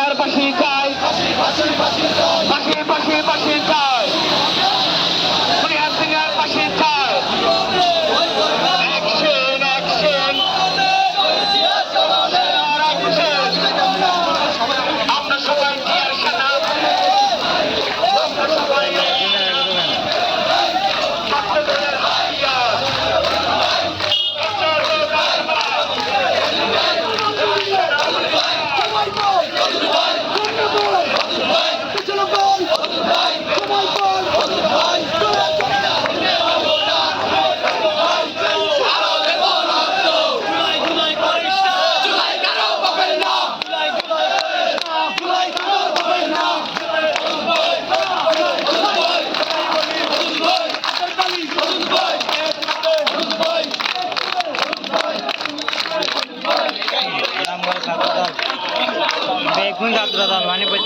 আর পাশে চাই अपनी दात रहा मानी बच्चे